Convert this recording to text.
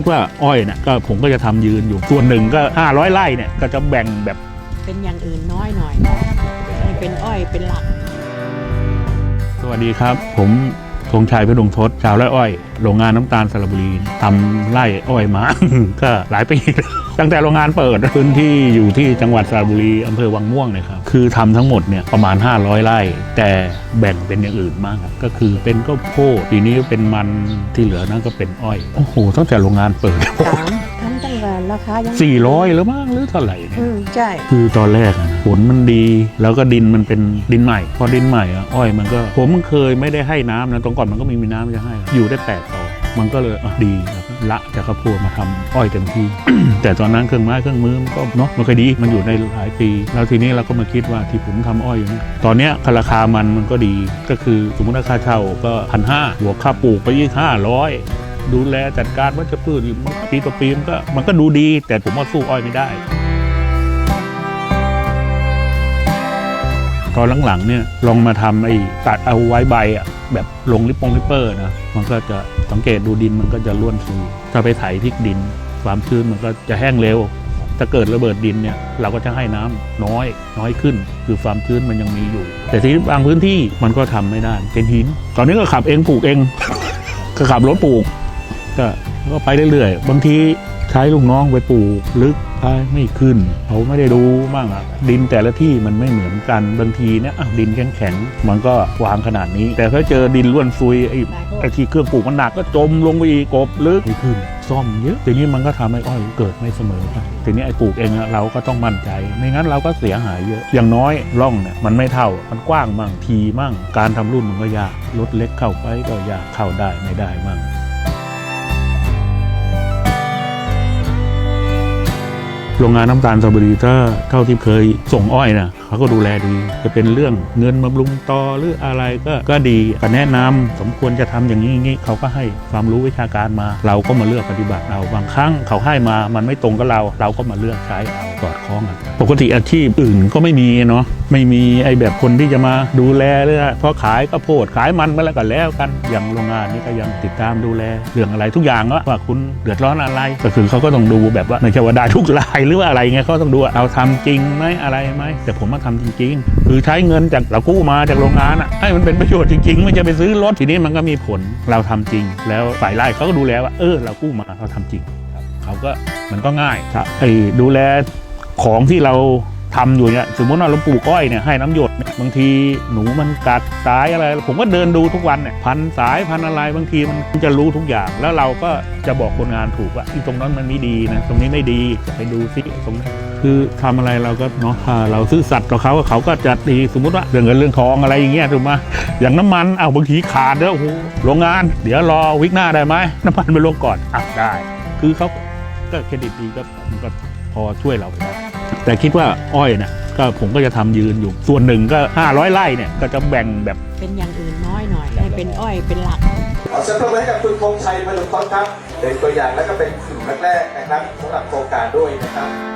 ดว่าอ้อยเนี่ยก็ผมก็จะทำยืนอยู่ส่วนหนึ่งก็ 500ไร่เนี่ยก็จะแบ่งแบบเป็นอย่างอื่นน้อยหน่อยให้เป็นอ้อยเป็นหลัก สวัสดีครับ ผม ธงชัยพดุงทศชาวไร่อ้อยโรงงานน้ำตาลสระบุรีทำไร่อ้อยมา ก็หลายปีตั้งแต่โรงงานเปิดพื้นที่อยู่ที่จังหวัดสระบุรีอำเภอวังม่วงเลยครับคือทำทั้งหมดเนี่ยประมาณ 500 ไร่ แต่แบ่งเป็นอย่างอื่นมากก็คือเป็นก็โพดปีนี้เป็นมันที่เหลือนั่นก็เป็นอ้อยโอ้โหตั้งแต่โรงงานเปิด ราคายัง400แล้วมั้งหรือเท่าไหร่เนี่ยอืมใช่ คือตอนแรกอะนะฝนมันดี แล้วก็ดินมันเป็นดินใหม่ พอดินใหม่อะอ้อยมันก็ ผมเคยไม่ได้ให้น้ำนะตรงก่อนมันก็ไมีมีน้ำจะให้อยู่ได้แปดต่อ มันก็เลยอะดีแล้วก็ละจากข้าวโพดมาทำอ้อยเต็มที่ แต่ตอนนั้นเครื่องไม้เครื่องมือมันก็เนาะมันก็ดีมันอยู่ในหลายปี แล้วทีนี้เราก็มาคิดว่าที่ผมทำอ้อยอยู่เนี่ยตอนเนี้ยราคามันมันก็ดีก็คือสมมติราคาเช่าก็พันห้าบวกค่าปลูกไปยี่ห้าร้อย ดูแลจัดการวัชพืชอยู่ปีต่อปีมันก็มันก็ดูดี แต่ผมว่าสู้อ้อยไม่ได้ตอนหลังๆเนี่ยลองมาทำไอ้ตัดเอาไว้ใบอะแบบลงลิปปงลิปเปอร์นะมันก็จะสังเกตดูดินมันก็จะร่วนซูถ้าไปไถพริกดิน ความชื้นมันก็จะแห้งเร็ว ถ้าเกิดระเบิดดินเนี่ยเราก็จะให้น้ำน้อยน้อยขึ้น คือความชื้นมันยังมีอยู่ แต่ที่บางพื้นที่มันก็ทำไม่ได้เป็นหิน ตอนนี้ก็ขับเองปลูกเองก็ขับรถปลูก ก็ก็ไปเรื่อยๆ บางทีใช้ลูกน้องไปปลูกลึกไปไม่ขึ้นเขาไม่ได้ดูบ้างอะดินแต่ละที่มันไม่เหมือนกันบางทีเนี่ยอะดินแข็งๆมันก็วางขนาดนี้ แต่ถ้าเจอดินร่วนซุยไอ้ไอ้ที่เครื่องปลูกมันหนักก็จมลงไปอีกกบลึกไม่ขึ้นซ่อมเยอะทีนี้มันก็ทำให้อ้อยเกิดไม่เสมอกันทีนี้ไอ้ปลูกเองอะเราก็ต้องมั่นใจ ไม่งั้นเราก็เสียหายเยอะ อย่างน้อยร่องเนี่ยมันไม่เท่า มันกว้างมั่งทีมั่ง การทำรุ่นมันก็ยาก รถเล็กเข้าไปก็ยากเข้าได้ไม่ได้มั่ง โรงงานน้ำตาลสตรอเบอรี่ถ้าเท่าที่เคยส่งอ้อยนะ เขาก็ดูแลดี จะเป็นเรื่องเงินบำรุงต่อหรืออะไรก็ก็ดีก็แนะนำสมควรจะทำอย่างนี้อย่างนี้เขาก็ให้ความรู้วิชาการมา เราก็มาเลือกปฏิบัติเอาบางครั้งเขาให้มามันไม่ตรงกับเรา เราก็มาเลือกใช้เอาสอดคล้องกันปกติอาชีพอื่นก็ไม่มีเนาะไม่มีไอ้แบบคนที่จะมาดูแลเรื่องเพราะขายก็โพดขายมันไปแล้วก็แล้วกันอย่างโรงงานนี่ก็ยังติดตามดูแลเรื่องอะไรทุกอย่างว่าคุณเดือดร้อนอะไร ก็คือเขาก็ต้องดูแบบว่าไม่ใช่ว่าได้ทุกรายหรือว่าอะไรเงี้ยเขาต้องดูว่าเราทำจริงไหมอะไรไหมแต่ผมมาทำจริง ๆ คือใช้เงินจากเรากู้มาจากโรงงานอะให้มันเป็นประโยชน์จริงๆไม่จะไปซื้อรถทีนี้มันก็มีผลเราทำจริง แล้วฝ่ายไร่เขาก็ดูแลว่าเออเรากู้มาเราทำจริงครับเขาก็มันก็ง่ายถ้าไอ้ดูแลของที่เราทำอยู่เนี่ยสมมติว่าเราปลูกอ้อยเนี่ยให้น้ำหยดเนี่ยบางทีหนูมันกัดสายอะไร ผมก็เดินดูทุกวันเนี่ยพันสายพันอะไรบางทีมันจะรู้ทุกอย่าง แล้วเราก็จะบอกคนงานถูกว่าอีตรงนั้นมันไม่ดีนะตรงนี้ไม่ดีจะไปดูซิตรงนั้น คือทำอะไรเราก็เนาะถ้าเราซื่อสัตย์ต่อเขาเขาก็จะดีสมมุติว่าเรื่องเงินเรื่องทองอะไรอย่างเงี้ยถูกไหมอย่างน้ำมันเอาบางทีขาดแล้วโอ้โหโรงงาน เดี๋ยวรอวิกหน้าได้ไหมน้ำมันไปลงก่อนอะได้ คือเขาก็เครดิตดีก็มันก็พอช่วยเราไปได้แต่คิดว่าอ้อยเนี่ยก็ผมก็จะทำยืนอยู่ ส่วนหนึ่งก็ 500ไร่เนี่ยก็จะแบ่งแบบเป็นอย่างอื่นน้อยหน่อยให้เป็นอ้อยเป็นหลักขอเชิญปรบมือให้กับคุณธงชัยพลุงต้นครับเป็นตัวอย่างและก็เป็นกลุ่มแรกๆนะครับสำหรับโครงการด้วยนะครับ